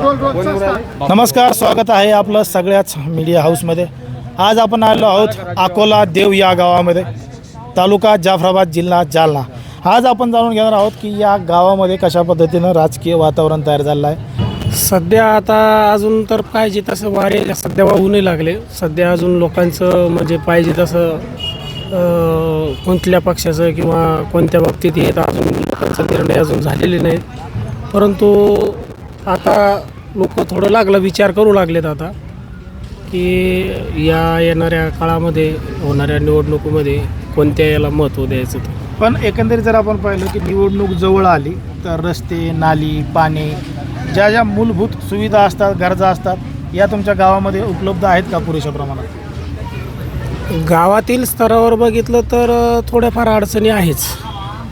नमस्कार स्वागत आहे आपलं सगळ्याच मीडिया हाऊसमध्ये आज आपण आलो आहोत अकोला देव या गावामध्ये तालुका जाफराबाद जिल्हा जालना. आज आपण जाणून घेणार आहोत की या गावामध्ये कशा पद्धतीनं राजकीय वातावरण तयार झालं आहे. सध्या आता अजून तर पाहिजे तसं वारे सध्या वाहू नाही लागले. सध्या अजून लोकांचं म्हणजे पाहिजे तसं कोणत्या पक्षाचं किंवा कोणत्या बाबतीत येत अजून लोकांचा निर्णय अजून झालेले नाहीत. परंतु आता लोक थोडं लागलं विचार करू लागलेत आता की या येणाऱ्या काळामध्ये होणाऱ्या निवडणुकीमध्ये कोणत्या याला महत्त्व द्यायचं ते. पण एकंदरीत जर आपण पाहिलं की निवडणूक जवळ आली तर रस्ते नाली पाणी ज्या ज्या मूलभूत सुविधा असतात गरजा असतात या तुमच्या गावामध्ये उपलब्ध आहेत का पुरेशा प्रमाणात? गावातील स्तरावर बघितलं तर अ, थोड्याफार अडचणी आहेच.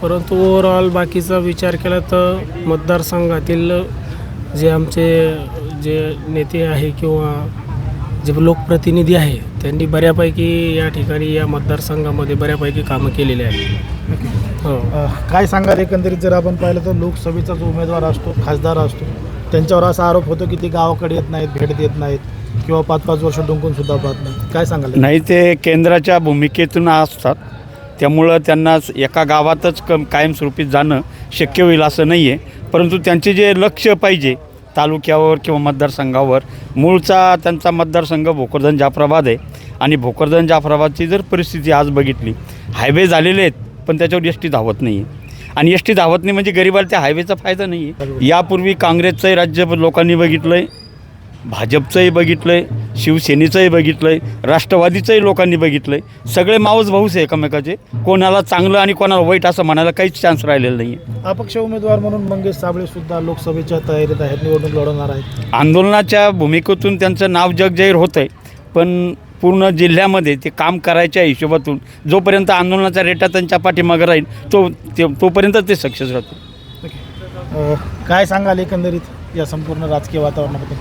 परंतु ओव्हरऑल बाकीचा विचार केला तर मतदारसंघातील जे आमचे जे नेते आहे किंवा जे लोकप्रतिनिधी आहे त्यांनी बऱ्यापैकी या ठिकाणी या मतदारसंघामध्ये बऱ्यापैकी कामं केलेली आहेत. हो. काय सांगाल? एकंदरीत जर आपण पाहिलं तर लोकसभेचा जो उमेदवार असतो खासदार असतो त्यांच्यावर असा आरोप होतो की ते गावाकडे येत नाहीत भेट देत नाहीत किंवा पाच पाच वर्ष डुंकून सुद्धा पाहत नाहीत. काय सांगाल? नाही ते केंद्राच्या भूमिकेतून असतात. त्यामुळं त्यांना एका गावातच क कायमस्वरूपी जाणं शक्य होईल असं नाही आहे परंतु त्यांचे जे लक्ष पाहिजे तालुक्यावर किंवा मतदारसंघावर मूळचा त्यांचा मतदारसंघ भोकरदन जाफराबाद आहे. आणि भोकरदन जाफराबादची जर परिस्थिती आज बघितली हायवे झालेले आहेत पण त्याच्यावर एस टी धावत नाही आहे आणि एस टी धावत नाही म्हणजे गरिबाला त्या हायवेचा फायदा नाही आहे यापूर्वी काँग्रेसचंही राज्य लोकांनी बघितलं आहे भाजपचंही बघितलं आहे शिवसेनेचंही बघितलं आहे राष्ट्रवादीचंही लोकांनी बघितलं आहे सगळे मावस भाऊच आहे एकमेकाचे. कोणाला चांगलं आणि कोणाला वाईट असं म्हणायला काहीच चान्स राहिलेला नाही आहे अपक्ष उमेदवार म्हणून मंगेश साबळे सुद्धा लोकसभेच्या तयारीत आहेत निवडणूक लढवणार आहेत. आंदोलनाच्या भूमिकेतून त्यांचं नाव जगजाहीर होतं आहे पण पूर्ण जिल्ह्यामध्ये ते काम करायच्या हिशोबातून जोपर्यंत आंदोलनाचा रेटा त्यांच्या पाठीमागं राहील तो ते तोपर्यंत ते सक्सेस राहतील. अ, काय सांगाल एकंदरीत या संपूर्ण राजकीय वातावरणाबद्दल?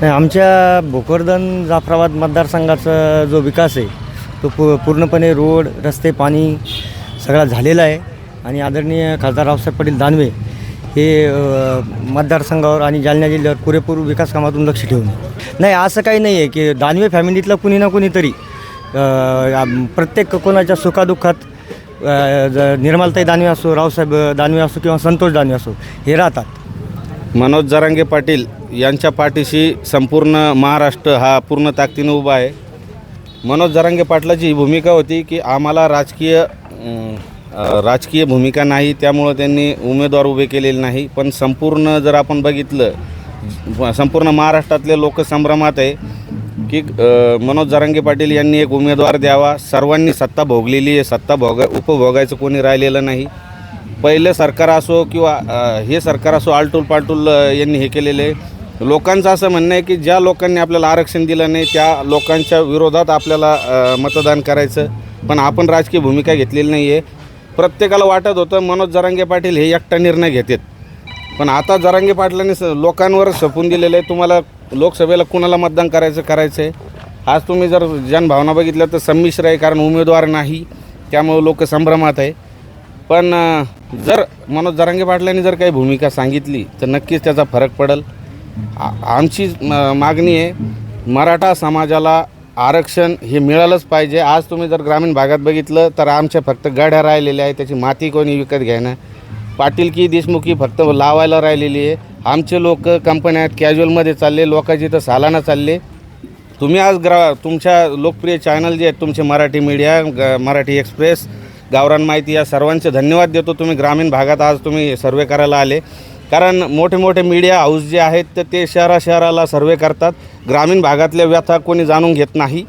नाही आमच्या भोकरदन जाफराबाद मतदारसंघाचा जो विकास आहे तो पू पूर्णपणे रोड रस्ते पाणी सगळा झालेला आहे. आणि आदरणीय खासदार रावसाहेब पाटील दानवे हे मतदारसंघावर आणि जालना जिल्ह्यावर पुरेपूर विकास कामातून लक्ष ठेवून नाही असं काही नाही आहे की दानवे फॅमिलीतलं कुणी ना कुणीतरी प्रत्येक कोणाच्या सुखादुःखात अ, निर्मलताई दानवे असो रावसाहेब दानवे असो किंवा संतोष दानवे असो हे राहतात. मनोज जरांगे पाटील यांच्या पाठीशी संपूर्ण महाराष्ट्र हा पूर्ण ताकदीनं उभा आहे. मनोज जरांगे पाटलाची ही भूमिका होती की आम्हाला राजकीय राजकीय भूमिका नाही त्यामुळं त्यांनी उमेदवार उभे केलेले नाही. पण संपूर्ण जर आपण बघितलं संपूर्ण महाराष्ट्रातले लोक संभ्रमात आहे की मनोज जरांगे पाटील यांनी एक उमेदवार द्यावा. सर्वांनी सत्ता भोगलेली आहे. सत्ता भोगा उपभोगायचं कोणी राहिलेलं नाही. पहिले सरकार असो किंवा हे सरकार असो आलटूल पालटूल यांनी हे केलेले. आहे. लोकांचं असं म्हणणं आहे की ज्या लोकांनी आपल्याला आरक्षण दिलं नाही त्या लोकांच्या विरोधात आपल्याला मतदान करायचं. पण आपण राजकीय भूमिका घेतलेली नाही आहे प्रत्येकाला वाटत होतं मनोज जरांगे पाटील हे एकटा निर्णय घेतात. पण आता जरांगे पाटलांनी स लोकांवर सपून दिलेलं आहे तुम्हाला लोकसभेला कुणाला मतदान करायचं करायचं आहे आज तुम्ही जर जनभावना बघितल्या तर संमिश्र आहे कारण उमेदवार नाही. त्यामुळे लोक संभ्रमात आहे. पण जर मनोज जरांगे पाटलांनी जर काही भूमिका सांगितली तर नक्कीच त्याचा फरक पडेल. आमची म- मागणी आहे मराठा समाजाला आरक्षण हे मिळालंच पाहिजे. आज तुम्ही जर ग्रामीण भागात बघितलं तर आमच्या फक्त गाड्या राहिलेल्या आहे त्याची माती कोणी विकत घ्यायना पाटील की देशमुखी फक्त लावायला राहिलेली आहे. आमचे लोक कंपन्यात कॅज्युअलमध्ये चालले लोकांची तर सालाना चालले. तुम्ही आज ग्रा तुमच्या लोकप्रिय चॅनल जे आहेत तुमचे मराठी मीडिया ग मराठी एक्सप्रेस गावरान माहिती या सर्वांचे धन्यवाद देतो. तुम्ही ग्रामीण भागात आज तुम्ही सर्वे करायला आले. कारण मोठे मोठे मीडिया हाऊस जे आहेत तर ते शहरा शहराला सर्वे करतात. ग्रामीण भागातल्या व्यथा कोणी जाणून घेत नाही.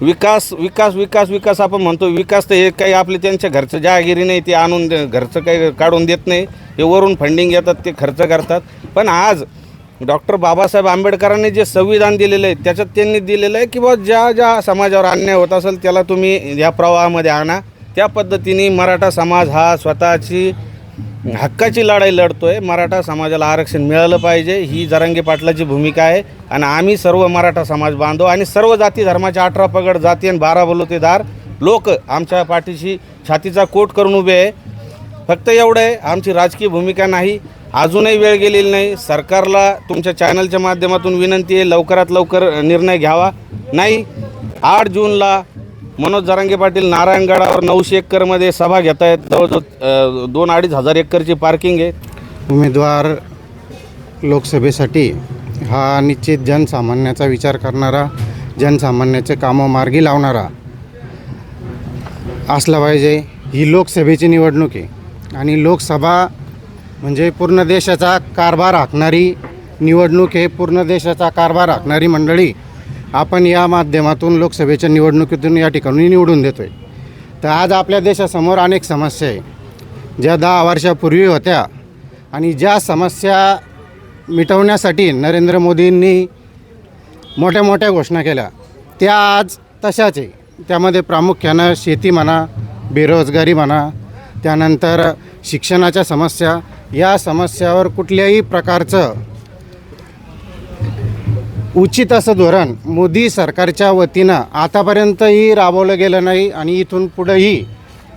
विकास विकास विकास विकास आपण म्हणतो. विकास तर हे काही आपले त्यांच्या घरचं जहागिरी नाही ते आणून दे- घरचं काही काढून देत नाही. हे वरून फंडिंग येतात ते खर्च करतात. पण आज डॉक्टर बाबासाहेब आंबेडकरांनी जे संविधान दिलेलं आहे त्याच्यात त्यांनी दिलेलं आहे की बा ज्या ज्या समाजावर अन्याय होत असेल त्याला तुम्ही या प्रवाहामध्ये आणा. त्या पद्धतीने मराठा समाज हा स्वतःची हक्काची लढाई लढतो आहे मराठा समाजाला आरक्षण मिळालं पाहिजे. ही जरांगे पाटलाची भूमिका आहे. आणि आम्ही सर्व मराठा समाज बांधव आणि सर्व जाती धर्माच्या अठरा पगड जाती आणि बारा बलुतेदार लोक आमच्या पाठीशी छातीचा कोट करून उभे आहे. फक्त एवढं आहे आमची राजकीय भूमिका नाही. अजूनही वेळ गेलेली नाही. सरकारला तुमच्या चॅनलच्या माध्यमातून विनंती आहे लवकरात लवकर निर्णय घ्यावा. नाही आठ जूनला मनोज जरांगे पाटील नारायणगडावर नऊशे एकरमध्ये सभा घेत आहेत. जवळजवळ दोन अडीच हजार एकरची पार्किंग आहे. उमेदवार लोकसभेसाठी हा निश्चित जनसामान्याचा विचार करणारा जनसामान्याचे कामं मार्गी लावणारा असला पाहिजे. ही लोकसभेची निवडणूक आहे. आणि लोकसभा म्हणजे पूर्ण देशाचा कारभार आखणारी निवडणूक आहे. पूर्ण देशाचा कारभार आखणारी मंडळी आपण या माध्यमातून लोकसभेच्या निवडणुकीतून या ठिकाणी निवडून देतो आहे तर आज आपल्या देशासमोर अनेक समस्या आहे. ज्या दहा वर्षापूर्वी होत्या आणि ज्या समस्या मिटवण्यासाठी नरेंद्र मोदींनी मोठ्या मोठ्या घोषणा केल्या त्या आज तशाच आहे. त्यामध्ये प्रामुख्यानं शेती म्हणा बेरोजगारी म्हणा त्यानंतर शिक्षणाच्या समस्या या समस्यावर कुठल्याही प्रकारचं उचित असं धोरण मोदी सरकारच्या वतीनं आतापर्यंतही राबवलं गेलं नाही आणि इथून पुढंही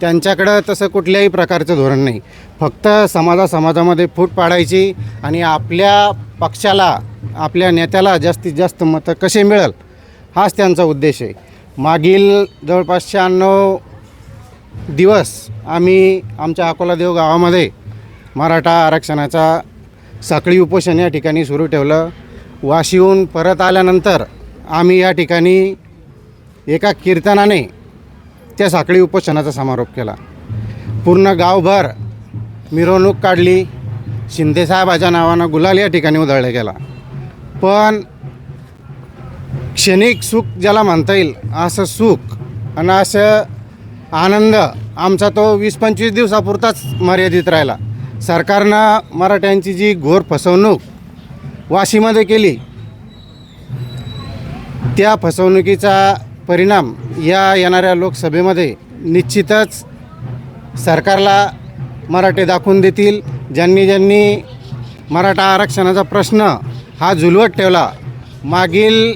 त्यांच्याकडं तसं कुठल्याही प्रकारचं धोरण नाही. फक्त समाजा समाजामध्ये फूट पाडायची आणि आपल्या पक्षाला आपल्या नेत्याला जास्तीत जास्त मतं कसे मिळेल हाच त्यांचा उद्देश आहे. मागील जवळपास शहाण्णव दिवस आम्ही आमच्या अकोला देव गावामध्ये मराठा आरक्षणाचा साखळी उपोषण या ठिकाणी सुरू ठेवलं. वाशीहून परत आल्यानंतर आम्ही या ठिकाणी एका कीर्तनाने त्या साखळी उपोषणाचा समारोप केला. पूर्ण गावभर मिरवणूक काढली. शिंदेसाहेबाच्या नावानं गुलाल या ठिकाणी उधळला गेला. पण क्षणिक सुख ज्याला म्हणता येईल असं सुख आणि असं आनंद आमचा तो वीस पंचवीस दिवसापुरताच मर्यादित राहिला. सरकारनं मराठ्यांची जी घोर फसवणूक वाशीमध्ये केली. त्या फसवणुकीचा परिणाम या येणाऱ्या लोकसभेमध्ये निश्चितच सरकारला मराठे दाखवून देतील. ज्यांनी ज्यांनी मराठा आरक्षणाचा प्रश्न हा झुलवत ठेवला मागील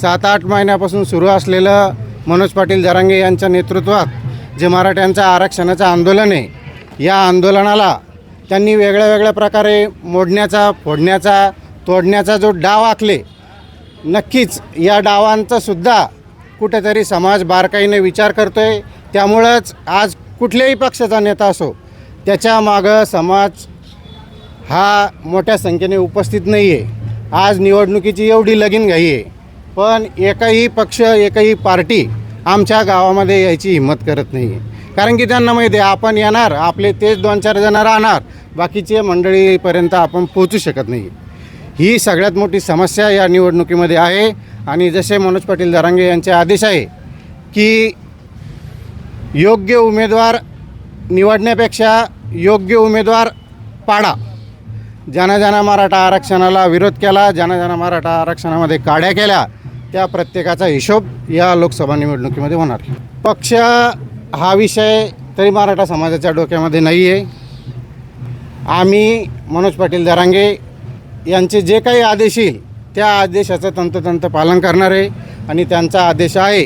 सात आठ महिन्यापासून सुरू असलेलं मनोज पाटील जरांगे यांच्या नेतृत्वात जे मराठ्यांचं आरक्षणाचं आंदोलन आहे या आंदोलनाला त्यांनी वेगळ्या वेगळ्या प्रकारे मोडण्याचा फोडण्याचा तोडण्याचा जो डाव आखले नक्कीच या डावांचासुद्धा कुठेतरी समाज बारकाईने विचार करतो आहे त्यामुळंच आज कुठल्याही पक्षाचा नेता असो त्याच्या मागं समाज हा मोठ्या संख्येने उपस्थित नाही आहे आज निवडणुकीची एवढी लगीन घाई आहे पण एकही पक्ष एकही पार्टी आमच्या गावामध्ये यायची हिंमत करत नाही आहे कारण की त्यांना माहिती आहे आपण येणार आपले तेच दोन चार जण राहणार बाकीचे मंडळीपर्यंत आपण पोहोचू शकत नाही ही सगळ्यात मोठी समस्या या निवडणुकीमध्ये आहे. आणि जसे मनोज पाटील दरांगे यांचे आदेश आहे की योग्य उमेदवार निवडण्यापेक्षा योग्य उमेदवार पाडा. ज्यानं ज्यानं मराठा आरक्षणाला विरोध केला ज्यानं ज्यानं मराठा आरक्षणामध्ये काड्या केल्या त्या प्रत्येकाचा हिशोब या लोकसभा निवडणुकीमध्ये होणार. पक्ष हा विषय तरी मराठा समाजाच्या डोक्यामध्ये नाही आहे आम्ही मनोज पाटील दरांगे यांचे जे काही आदेश येईल त्या आदेशाचं तंतोतंत पालन करणार आहे आणि त्यांचा आदेश आहे.